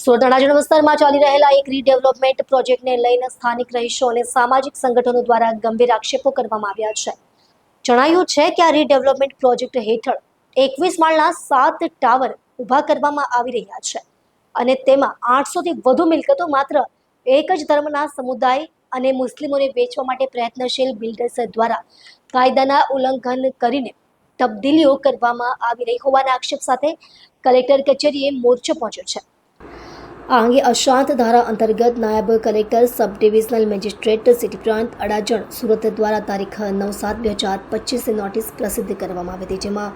સુરત અડાજણ વિસ્તારમાં ચાલી રહેલા એક રીડેવલપમેન્ટ પ્રોજેક્ટને લઈને સ્થાનિક રહીશો અને સામાજિક સંગઠનો દ્વારા ગંભીર આક્ષેપો કરવામાં આવ્યા છે. જણાયું છે કે આ રીડેવલપમેન્ટ પ્રોજેક્ટ હેઠળ એકવીસ માળના સાત ટાવર ઊભા કરવામાં આવી રહ્યા છે અને તેમાં આઠસોથી વધુ મિલકતો માત્ર એક જ ધર્મના સમુદાય અને મુસ્લિમોને વેચવા માટે પ્રયત્નશીલ બિલ્ડર્સ દ્વારા કાયદાના ઉલ્લંઘન કરીને તબદીલીઓ કરવામાં આવી રહી હોવાના આક્ષેપ સાથે કલેક્ટર કચેરીએ મોરચો પહોંચ્યો છે. આ અંગે અશાંત ધારા અંતર્ગત નાયબ collector sub divisional magistrate city પ્રાંત અડાજણ સુરત દ્વારા તારીખ નવ સાત બે હજાર પચીસની નોટિસ પ્રસિદ્ધ કરવામાં આવી હતી, જેમાં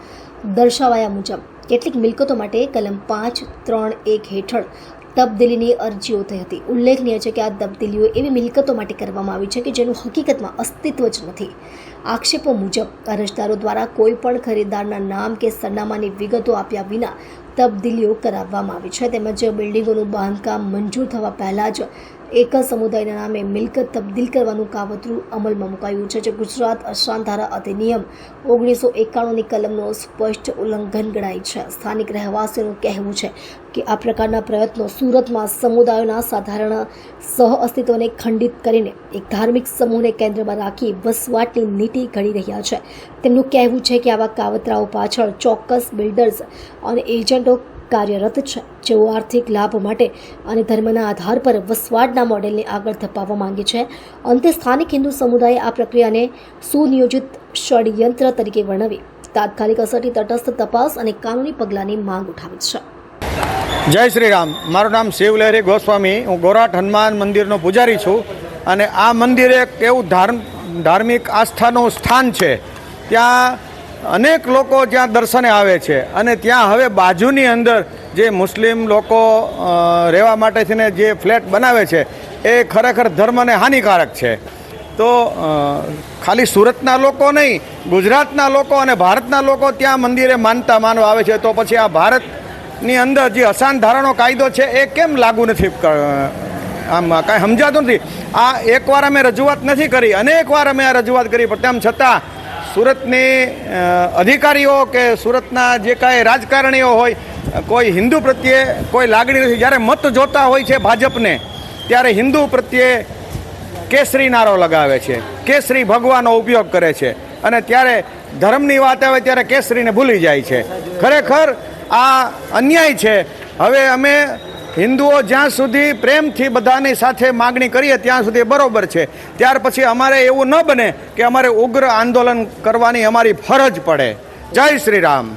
દર્શાવાયા મુજબ કેટલીક મિલકતો માટે કલમ પાંચ ત્રણ એક હેઠળ તબદીલીની અરજીઓ થઈ હતી. ઉલ્લેખનીય છે કે આ તબદીલીઓ એવી મિલકતો માટે કરવામાં આવી છે કે જેનું હકીકતમાં અસ્તિત્વ જ નથી. આક્ષેપો મુજબ, અરજદારો દ્વારા કોઈ પણ ખરીદદારના નામ કે સરનામાની વિગતો આપ્યા વિના તબદીલીઓ કરાવવામાં આવી છે. તેમજ બિલ્ડિંગોનું બાંધકામ મંજૂર થવા પહેલાં જ એક જ સમુદાયના નામે મિલકત તબદીલ કરવાનું કાવતરું અમલમાં મુકાયું છે, જે ગુજરાત અશાંત ધારા અધિનિયમ ઓગણીસો એકાણુંની કલમનો સ્પષ્ટ ઉલ્લંઘન ગણાય છે. સ્થાનિક રહેવાસીઓનું કહેવું છે કે આ પ્રકારના પ્રયત્નો સુરતમાં સમુદાયોના સાધારણ સહ અસ્તિત્વને ખંડિત કરીને એક ધાર્મિક સમૂહને કેન્દ્રમાં રાખી વસવાટની નીતિ ઘડી રહ્યા છે. તેમનું કહેવું છે કે આવા કાવતરાઓ પાછળ ચોક્કસ બિલ્ડર્સ અને એજન્ટો કાર્યરત છે, જેઓ આર્થિક લાભ માટે અને ધર્મના આધાર પર વસવાટના મોડેલને આગળ ધપાવવા માંગે છે. અંતે સ્થાનિક હિન્દુ સમુદાયે આ પ્રક્રિયાને સુનિયોજિત ષડયંત્ર તરીકે વર્ણવી. તાત્કાલિક અસરથી તટસ્થ તપાસ અને કાનૂની પગલાંની માંગ ઉઠાવી છે. જય શ્રી રામ મારું નામ શિવલહેરી ગોસ્વામી. હું ગોરાટ હનુમાન મંદિરનો પૂજારી છું અને આ મંદિર એક એવું ધાર્મિક આસ્થાનું સ્થાન છે. ત્યાં અનેક લોકો જ્યાં દર્શને આવે છે અને ત્યાં હવે બાજુની અંદર જે મુસ્લિમ લોકો રહેવા માટે થઈને જે ફ્લેટ બનાવે છે, એ ખરેખર ધર્મને હાનિકારક છે. તો ખાલી સુરતના લોકો નહીં, ગુજરાતના લોકો અને ભારતના લોકો ત્યાં મંદિરે માનતા માનવા આવે છે. તો પછી આ ભારતની અંદર જે અશાંત ધારણો કાયદો છે, એ કેમ લાગુ નથી આમ કાંઈ સમજાતું નથી? આ એકવાર અમે રજૂઆત નથી કરી, અનેક વાર અમે આ રજૂઆત કરી, પણ તેમ છતાં સુરતની અધિકારીઓ કે સુરતના જે કાંઈ રાજકારણીઓ હોય કોઈ હિન્દુ પ્રત્યે કોઈ લાગણી નથી. જ્યારે મત જોતા હોય છે ભાજપને, ત્યારે હિન્દુ પ્રત્યે કેસરી નારો લગાવે છે, કેસરી ભગવાનો ઉપયોગ કરે છે. અને ત્યારે ધર્મની વાત આવે ત્યારે કેસરીને ભૂલી જાય છે. ખરેખર આ અન્યાય છે. હવે અમે હિન્દુઓ જ્યાં સુધી પ્રેમથી બધાની સાથે માગણી કરીએ, ત્યાં સુધી બરોબર છે. ત્યાર પછી અમારે એવું ન બને કે અમારે ઉગ્ર આંદોલન કરવાની અમારી ફરજ પડે. જય શ્રી રામ.